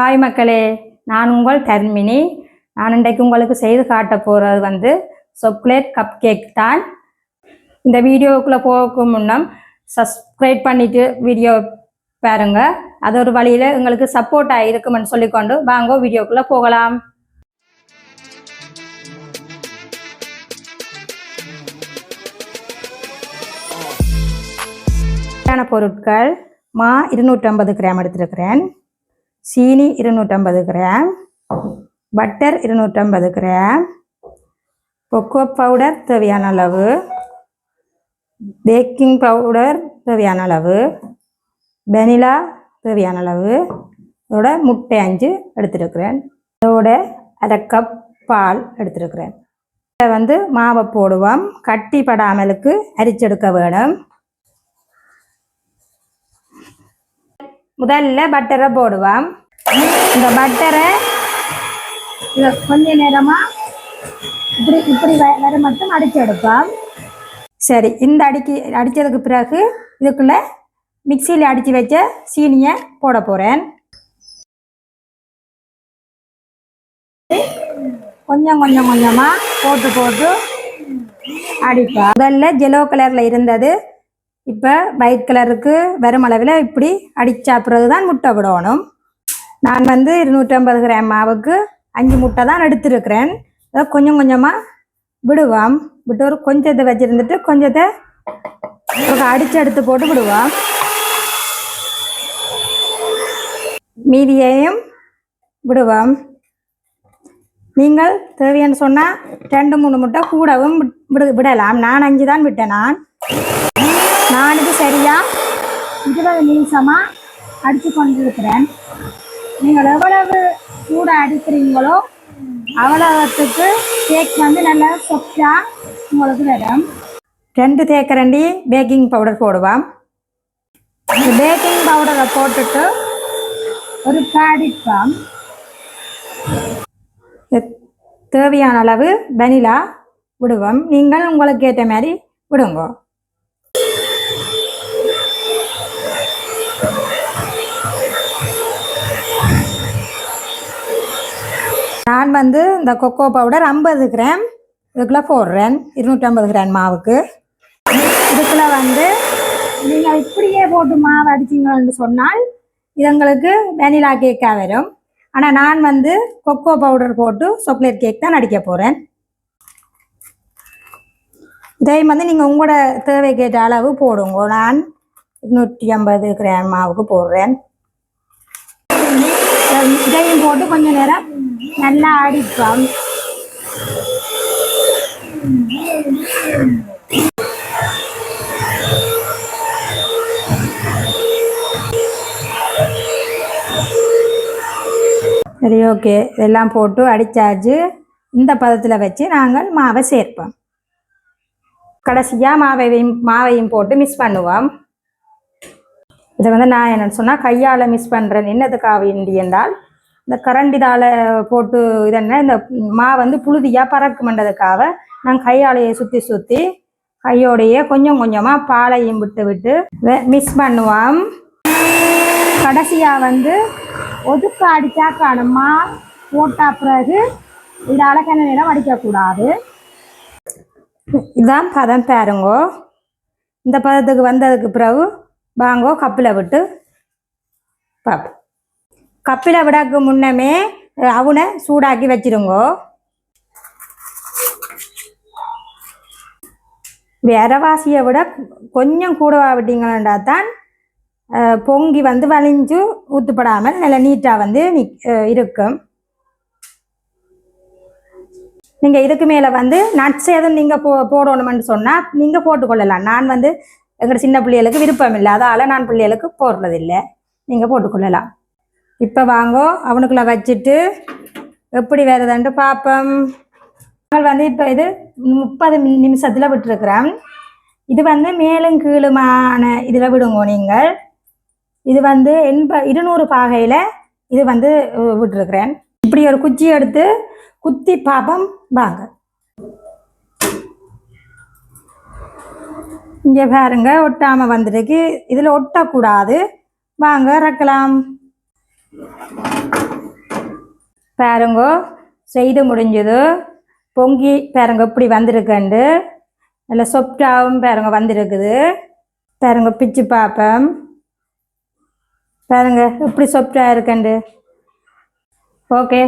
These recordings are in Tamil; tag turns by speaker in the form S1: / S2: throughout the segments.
S1: ஹாய் மக்களே நான் உங்கள் தர்மினி. நான் இன்றைக்கு உங்களுக்கு செய்து காட்ட போகிறது வந்து சாக்லேட் கப் கேக் தான். இந்த வீடியோவுக்குள்ளே போக முன்னம் சப்ஸ்கிரைப் பண்ணிட்டு வீடியோ பாருங்க. அது ஒரு வழியில் எங்களுக்கு சப்போர்ட்டாக இருக்குமென்னு சொல்லிக்கொண்டு வாங்க வீடியோக்குள்ளே போகலாம். தேவையான பொருட்கள். மா இருநூற்றம்பது கிராம் எடுத்திருக்கிறேன். சீனி இருநூற்றம்பது கிராம் பட்டர் இருநூற்றம்பது கிராம் கொக்கோ பவுடர் தேவையான அளவு பேக்கிங் பவுடர் தேவையான அளவு வெனிலா தேவையான அளவு இதோட முட்டை அஞ்சு எடுத்துருக்கிறேன். இதோட அரை கப் பால் எடுத்துருக்கிறேன். இதை வந்து மாவை போடுவோம். கட்டி படாமலுக்கு அரிச்செடுக்க வேணும். முதல்ல பட்டரை போடுவோம். இந்த பட்டரை இதை கொஞ்ச நேரமா இப்படி இப்படி வர மட்டும் அடிச்சு எடுப்போம். சரி இந்த அடிக்கி அடித்ததுக்கு பிறகு இதுக்குள்ள மிக்சியில் அடித்து வச்ச சீனியை போட போகிறேன் கொஞ்சம் கொஞ்சம் கொஞ்சமாக போட்டு போட்டு அடிப்பேன் முதல்ல ஜெலோ கலரில் இருந்தது இப்போ வைட் கலருக்கு வரும் அளவில் இப்படி அடிச்சா பிறகு தான் முட்டை விடணும். நான் வந்து இருநூற்றம்பது கிராம் மாவுக்கு அஞ்சு முட்டை தான் எடுத்திருக்கிறேன். அதை கொஞ்சம் கொஞ்சமாக விடுவோம். விட்டு ஒரு கொஞ்சத்தை வச்சுருந்துட்டு கொஞ்சத்தை அடித்து எடுத்து போட்டு விடுவோம். மீதியையும் விடுவோம். நீங்கள் தேவைன்னு சொன்னால் ரெண்டு மூணு முட்டை கூடவும் விடு விடலாம். நான் அஞ்சு தான் விட்டேன் நான். நான் இது சரியா? இருபது நிமிஷமா அடித்து கொண்டிருக்கிறேன். நீங்கள் எவ்வளவு கூட அடிக்கிறீங்களோ அவ்வளவுக்கு கேக் வந்து நல்லா சொச்சா உங்களுக்கு வரும். ரெண்டு தேக்கரண்டி பேக்கிங் பவுடர் போடுவோம். பேக்கிங் பவுடரை போட்டுட்டு ஒரு காடிப்பம் தேவையான அளவு வெனிலா விடுவோம். நீங்கள் உங்களுக்கு ஏற்ற மாதிரி விடுங்க. நான் வந்து இந்த கொக்கோ பவுடர் ஐம்பது கிராம் இதுக்குள்ள போடுறேன். இருநூற்றம்பது கிராம் மாவுக்கு. இதுக்குள்ள வந்து நீங்கள் இப்படியே போட்டு மாவு அடிச்சிங்கன்னு சொன்னால் இது உங்களுக்கு வெனிலா கேக்காக வரும். ஆனால் நான் வந்து கொக்கோ பவுடர் போட்டு சாக்லேட் கேக் தான் அடிக்க போகிறேன் இதையும் வந்து நீங்கள் உங்களோட தேவைக்கேற்ற அளவு போடுங்க. நான் இருநூற்றி ஐம்பது கிராம் மாவுக்கு போடுறேன். இதையும் போட்டு கொஞ்சம் நேரம் நல்லா அடிப்போம் சரி ஓகே. இதெல்லாம் போட்டு அடிச்சாச்சு. இந்த பதத்தில் வச்சு நாங்கள் மாவை சேர்ப்போம். கடைசியாக மாவையும் மாவையும் போட்டு மிஸ் பண்ணுவோம். இதை வந்து நான் என்னென்னு சொன்னால் கையால் மிஸ் பண்ணுறேன் என்னதுக்காக வேண்டி என்றால் இந்த கரண்டிதால் போட்டு இதென்ன இந்த மா வந்து புழுதியாக பறக்குமென்றதுக்காக நான் கையாலையை சுற்றி சுற்றி கையோடையே கொஞ்சம் கொஞ்சமாக பாலையும் விட்டு விட்டு மிக்ஸ் பண்ணுவோம். கடைசியாக வந்து ஒதுக்க அடித்தா காணுமா போட்டா பிறகு இதால் கிண நிலம் அடிக்கக்கூடாது இதான் பதம் பாருங்கோ. இந்த பதத்துக்கு வந்ததுக்கு பிறகு வாங்கோ கப்பில் விட்டு பார்ப்போம் கப்பில் விடக்கு முன்னமே அவனை சூடாக்கி வச்சிருங்கோ. விரவாசியை விட கொஞ்சம் கூடவா விட்டீங்கன்னா தான் பொங்கி வந்து வலிஞ்சு ஊற்றுப்படாமல் நல்லா நீட்டாக வந்து நிக் இருக்கும். நீங்கள் இதுக்கு மேலே வந்து நட்ஸ் எதுவும் நீங்கள் போ போடணுமென்னு சொன்னால் நீங்கள் போட்டுக்கொள்ளலாம். நான் வந்து எங்களோட சின்ன பிள்ளைகளுக்கு விருப்பம் இல்லை அதால் நான் பிள்ளைகளுக்கு போடுறதில்லை. நீங்கள் போட்டுக்கொள்ளலாம். இப்போ வாங்கோ அவனுக்குள்ள வச்சுட்டு எப்படி வருதுன்ட்டு பார்ப்போம் நாங்கள் வந்து இப்போ இது முப்பது நிமிஷத்தில் விட்டுருக்குறோம் இது வந்து மேலும் கீழுமான இதில் விடுங்க நீங்கள். இது வந்து எண்ப இருநூறு பாகையில் இது வந்து விட்டுருக்குறேன். இப்படி ஒரு குச்சி எடுத்து குத்தி பார்ப்போம் வாங்க. இங்கே பாருங்க ஒட்டாமல் வந்துருக்கு. இதில் ஒட்டக்கூடாது. வாங்க இறக்கலாம். பாருங்க செய்து முடிஞ்சது. பொங்கி பாருங்க இப்படி வந்திருக்கண்டு. நல்ல சொப்டாகவும் பாருங்க வந்திருக்குது. பாருங்க பிச்சு பார்ப்போம் பாருங்க எப்படி சொப்டாக இருக்கண்டு. ஓகே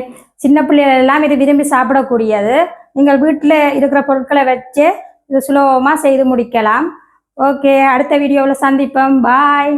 S1: சின்ன பிள்ளைகள் எல்லாம் இது விரும்பி சாப்பிடக்கூடியது. நீங்கள் வீட்டில் இருக்கிற பொருட்களை வச்சு இது சுலபமாக செய்து முடிக்கலாம். ஓகே அடுத்த வீடியோவில் சந்திப்போம். பாய்